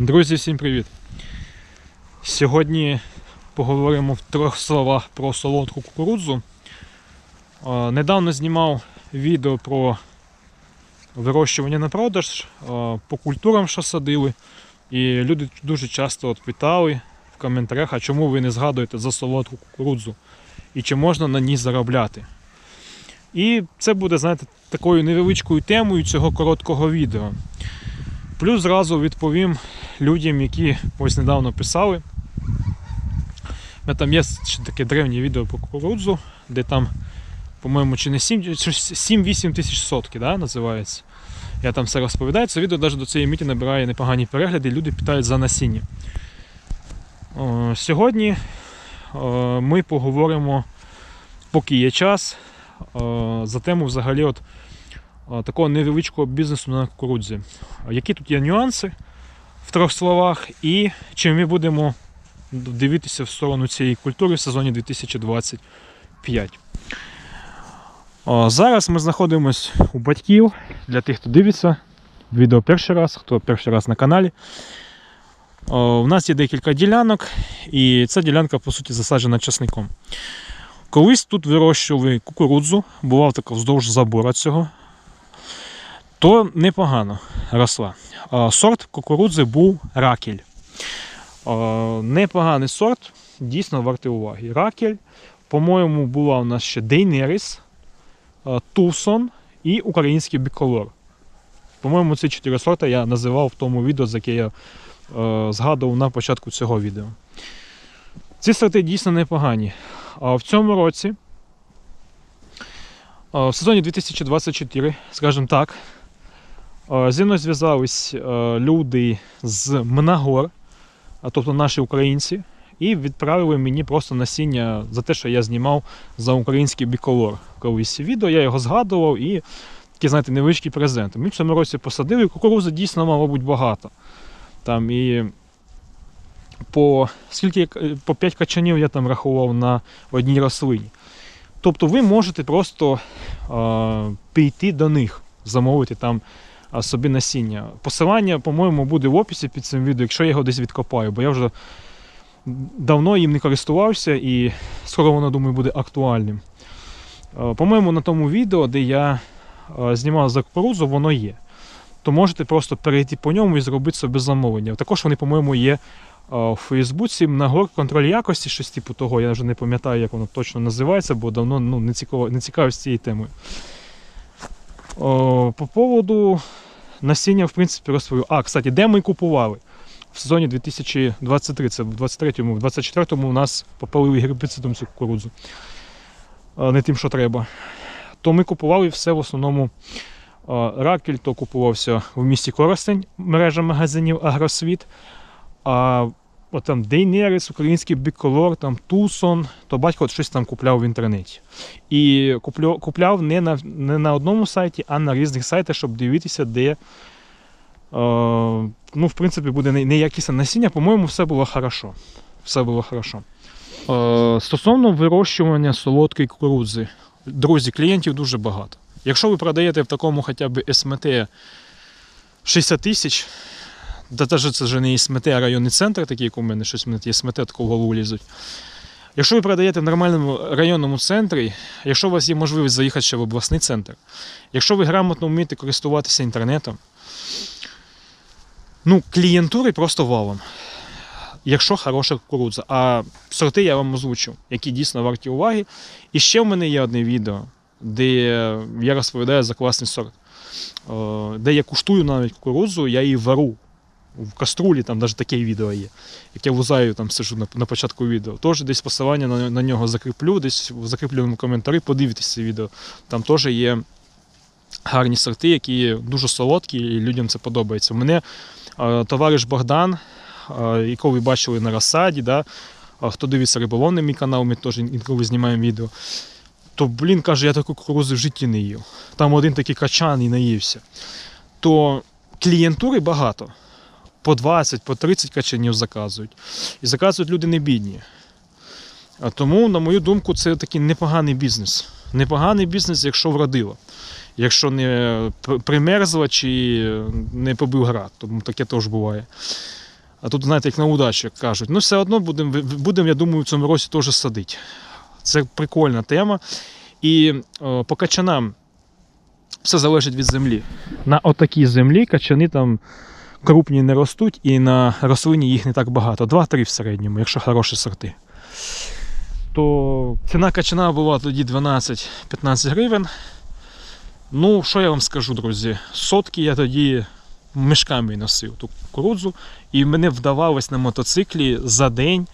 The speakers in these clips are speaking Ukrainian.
Друзі, всім привіт! Сьогодні поговоримо в трьох словах про солодку кукурудзу. Недавно знімав відео про вирощування на продаж, по культурам, що садили. І люди дуже часто от питали в коментарях, а чому ви не згадуєте за солодку кукурудзу і чи можна на ній заробляти. І це буде, знаєте, такою невеличкою темою цього короткого відео. Плюс зразу відповім людям, які ось недавно писали. Там є таке древнє відео про кукурудзу, де там, по-моєму, чи не 7, чи 7-8 тисяч сотки да, називається. Я там все розповідаю. Це відео навіть до цієї міті набирає непогані перегляди, люди питають за насіння. Сьогодні ми поговоримо, поки є час, за тему взагалі от, такого невеличкого бізнесу на кукурудзі. Які тут є нюанси в трьох словах, і чи ми будемо дивитися в сторону цієї культури в сезоні 2025. О, Зараз ми знаходимося у батьків для тих, хто дивиться відео перший раз, хто перший раз на каналі. У нас є декілька ділянок, і ця ділянка, по суті, засаджена часником. Колись тут вирощували кукурудзу, бував така вздовж забора цього, то непогано росла. Сорт кукурудзи був ракель. Непоганий сорт, дійсно вартий уваги. Ракель, по-моєму, була у нас ще Дейнерис, Тусон і український біколор. По-моєму, ці чотири сорта я називав в тому відео, за яке я е, згадував на початку цього відео. Ці сорти дійсно непогані. В цьому році, в сезоні 2024, скажімо так, зі мною зв'язались е, люди з Мнагор, тобто наші українці, і відправили мені просто насіння за те, що я знімав за український біколор колись відео. Я його згадував і такий, знаєте, невеличкий презент. Ми в цьому році посадили, і кукурузи дійсно, мабуть, багато. Там і по скільки по 5 качанів я там рахував на одній рослині. Тобто ви можете просто е, піти до них, замовити там собі насіння. Посилання, по-моєму, буде в описі під цим відео, якщо я його десь відкопаю, бо я вже давно їм не користувався і скоро воно, думаю, буде актуальним. Е, По-моєму, на тому відео, де я е, знімав за воно є. То можете просто перейти по ньому і зробити собі замовлення. Також вони, по-моєму, є е, у Фейсбуці Нагор контроль якості, щось типу того. Я вже не пам'ятаю, як воно точно називається, бо давно ну, не, цікаво, не цікавився цією темою. О, по поводу насіння, в принципі, розповів. А, кстати, де ми купували? В сезоні 2023, це в 23-му, в 24-му у нас попалили гербіцидом цю кукурудзу. Не тим, що треба. То ми купували все в основному. а, Ракель то купувався в місті Коростень, мережа магазинів Агросвіт. А от там Дейнерис, український біколор, там Тусон, то батько от щось там купляв в інтернеті. І купляв не на, не на одному сайті, а на різних сайтах, щоб дивитися, де е, ну, в принципі, буде не- неякісне насіння. По-моєму, все було хорошо. Все було хорошо. Е, стосовно вирощування солодкої кукурудзи, друзі, клієнтів дуже багато. Якщо ви продаєте в такому хоча б СМТ 60 тисяч, та теж це вже не СМТ, а районний центр, такий, як у мене, щось в мене є СМТ, таку голову лізуть. Якщо ви продаєте в нормальному районному центрі, якщо у вас є можливість заїхати ще в обласний центр, якщо ви грамотно вмієте користуватися інтернетом, ну, клієнтури просто валом. Якщо хороша кукурудза. А сорти я вам озвучив, які дійсно варті уваги. І ще в мене є одне відео, де я розповідаю за класний сорт. Е, Де я куштую навіть кукурудзу, я її вару в каструлі, там навіть таке відео є. Як я вузаю там сижу на, на початку відео. Теж десь посилання на, на нього закріплю, десь в закріпленому коментарі подивитесь це відео. Там теж є гарні сорти, які дуже солодкі, і людям це подобається. У мене е, товариш Богдан, е, якого ви бачили на розсаді, да? хто дивиться риболовний мій канал, ми теж інколи знімаємо відео. То, блін, каже, я таку кукурудзи в житті не їв. Там один такий качан і наївся. То клієнтури багато. По 20, по 30 качанів заказують. І заказують люди не бідні. А тому, на мою думку, це такий непоганий бізнес. Непоганий бізнес, якщо вродило. Якщо не пр- примерзла чи не побив град, тому таке теж буває. А тут, знаєте, як на удачу як кажуть. Ну, все одно будемо, будем, я думаю, в цьому році теж садити. Це прикольна тема. І о, по качанам все залежить від землі. На отакій землі качани там крупні не ростуть, і на рослині їх не так багато. 2-3 в середньому, якщо хороші сорти. То ціна качана була тоді 12-15 гривень. Ну, що я вам скажу, друзі? Сотки я тоді мішками носив ту кукурудзу, і мене вдавалось на мотоциклі за день.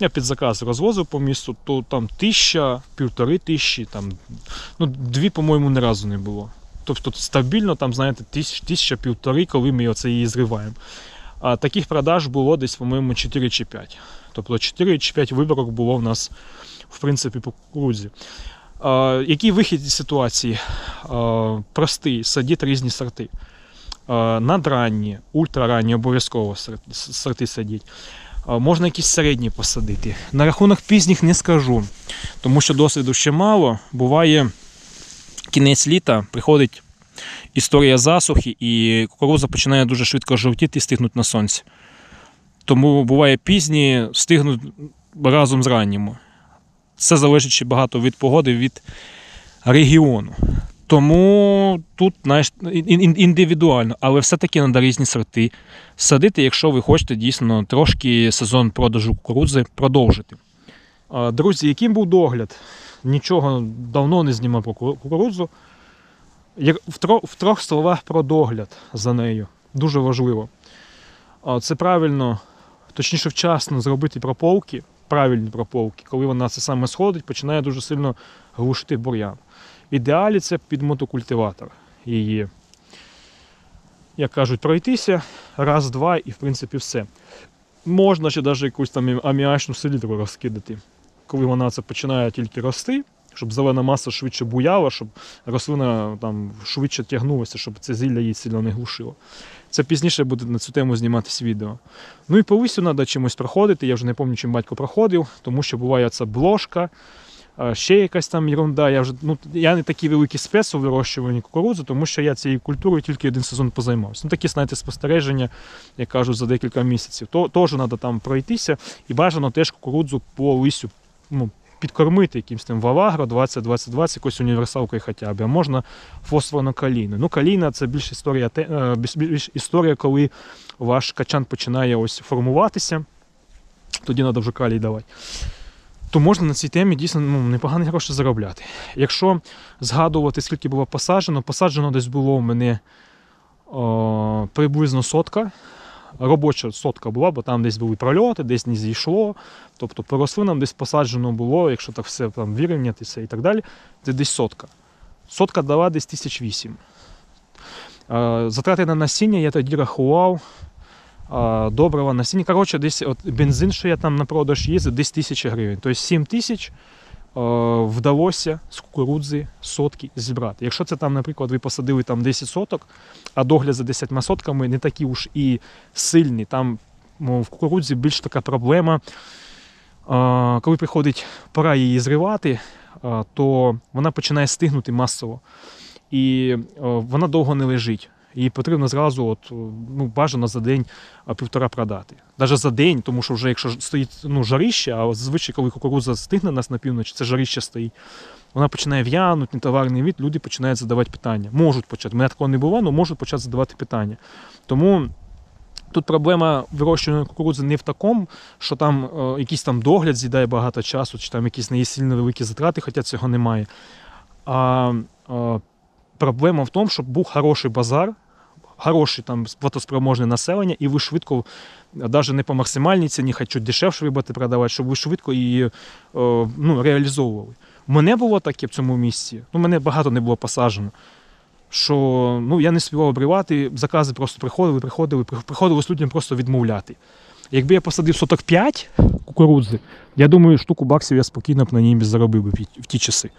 Я під заказ розвозив по місту, то там тисяча, півтори тисячі, там, ну, дві, по-моєму, ні разу не було. Тобто стабільно, там, знаєте, тисяч, тисяча, півтори, коли ми оце її зриваємо. А таких продаж було десь, по-моєму, 4 чи 5. Тобто 4 чи 5 виборок було в нас, в принципі, по кукурудзі. А, який вихід із ситуації? А, простий, садіть різні сорти. А, надранні, ультраранні обов'язково сорти- садіть. Можна якісь середні посадити. На рахунок пізніх не скажу, тому що досвіду ще мало. Буває кінець літа, приходить історія засухи, і кукурудза починає дуже швидко жовтіти і стигнути на сонці. Тому буває пізні, стигнуть разом з ранніми. Це залежить ще багато від погоди, від регіону. Тому тут знаєш, ін- ін- індивідуально, але все-таки треба різні сорти садити, якщо ви хочете дійсно трошки сезон продажу кукурудзи продовжити. Друзі, яким був догляд? Нічого давно не знімав про кукурудзу. В трьох словах про догляд за нею. Дуже важливо. Це правильно, точніше, вчасно зробити прополки, правильні прополки, коли вона це саме сходить, починає дуже сильно глушити бур'ян. В ідеалі це під мотокультиватор її. Як кажуть, пройтися раз-два і в принципі все. Можна ще навіть якусь там аміачну селітру розкидати, коли вона це починає тільки рости, щоб зелена маса швидше буяла, щоб рослина там швидше тягнулася, щоб це зілля її сильно не глушило. Це пізніше буде на цю тему зніматись відео. Ну і по листю треба чимось проходити. Я вже не пам'ятаю, чим батько проходив, тому що буває ця бложка, ще якась там ерунда. Я вже ну я не такий великий спец у вирощуванні кукурудзи, тому що я цією культурою тільки один сезон позаймався. Ну такі, знаєте, спостереження, як кажуть, за декілька місяців. То теж треба там пройтися і бажано теж кукурудзу по листю ну, підкормити якимсь там Валагро 20-20-20, якось універсалкою хоча б. А можна фосфорно-калійну. Ну, калійна це більш історія, е, більш історія, коли ваш качан починає ось формуватися. Тоді треба вже калій давати. То можна на цій темі дійсно ну, непогані гроші заробляти. Якщо згадувати, скільки було посаджено, посаджено десь було у мене о, приблизно сотка. Робоча сотка була, бо там десь були прольоти, десь не зійшло. Тобто по рослинам десь посаджено було, якщо так все там вирівнятися і так далі, це десь сотка. Сотка дала десь тисяч вісім. Затрати на насіння я тоді рахував. Доброго насіння. Коротше, десь от бензин, що я там на продаж їздив, десь тисяча гривень. Тобто 7 тисяч вдалося з кукурудзи сотки зібрати. Якщо це там, наприклад, ви посадили там 10 соток, а догляд за 10 сотками не такі уж і сильні. Там ну, в кукурудзі більш така проблема. Е, Коли приходить пора її зривати, е, то вона починає стигнути масово. І е, вона довго не лежить. Її потрібно зразу, от, ну, бажано за день півтора продати. Навіть за день, тому що вже якщо стоїть ну, жарище, а зазвичай, коли кукурудза стигне нас на півночі, це жарище стоїть. Вона починає в'янути, нетоварний від, люди починають задавати питання. Можуть почати. У мене такого не було, але можуть почати задавати питання. Тому тут проблема вирощування кукурудзи не в такому, що там е, якийсь там догляд з'їдає багато часу, чи там якісь не є сильно великі затрати, хоча цього немає. А е, проблема в тому, щоб був хороший базар, хороше там платоспроможне населення, і ви швидко, навіть не по максимальній ціні, хоч дешевше вибрати продавати, щоб ви швидко її е, ну, реалізовували. Мене було таке в цьому місці, ну, мене багато не було посаджено. Що ну, я не співав обривати, закази просто приходили, приходили, при- приходилось людям просто відмовляти. Якби я посадив соток 5 кукурудзи, я думаю, штуку баксів я спокійно б на ній заробив би в ті часи.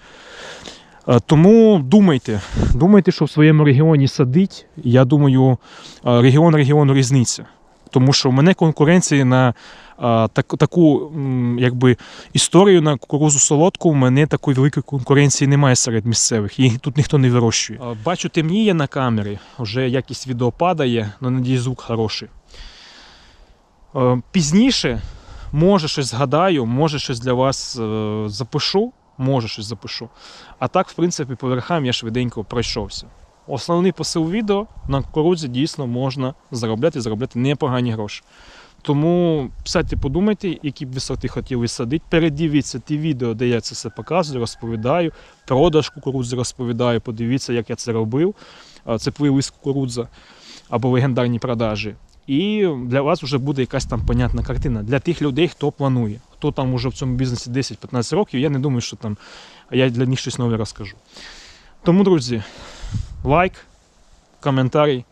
Е, Тому думайте, думайте, що в своєму регіоні садить. Я думаю, е, регіон регіону різниця. Тому що в мене конкуренції на е, так, таку якби, історію на кукурузу солодку, в мене такої великої конкуренції немає серед місцевих. Їх тут ніхто не вирощує. Бачу, темніє на камері, вже якість відео падає, але надіюсь, звук хороший. Пізніше, може, щось згадаю, може, щось для вас запишу, може, щось запишу. А так, в принципі, по верхам я швиденько пройшовся. Основний посил відео на кукурудзі дійсно можна заробляти, заробляти непогані гроші. Тому сядьте, подумайте, які б ви сорти хотіли садити. Передивіться ті відео, де я це все показую, розповідаю. Продаж кукурудзи розповідаю. Подивіться, як я це робив. Це плейлист кукурудза або легендарні продажі. І для вас вже буде якась там понятна картина. Для тих людей, хто планує, хто там уже в цьому бізнесі 10-15 років, я не думаю, що там я для них щось нове розкажу. Тому, друзі, лайк, коментарі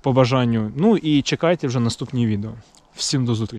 по бажанню. Ну і чекайте вже наступні відео. Всім до зустрічі.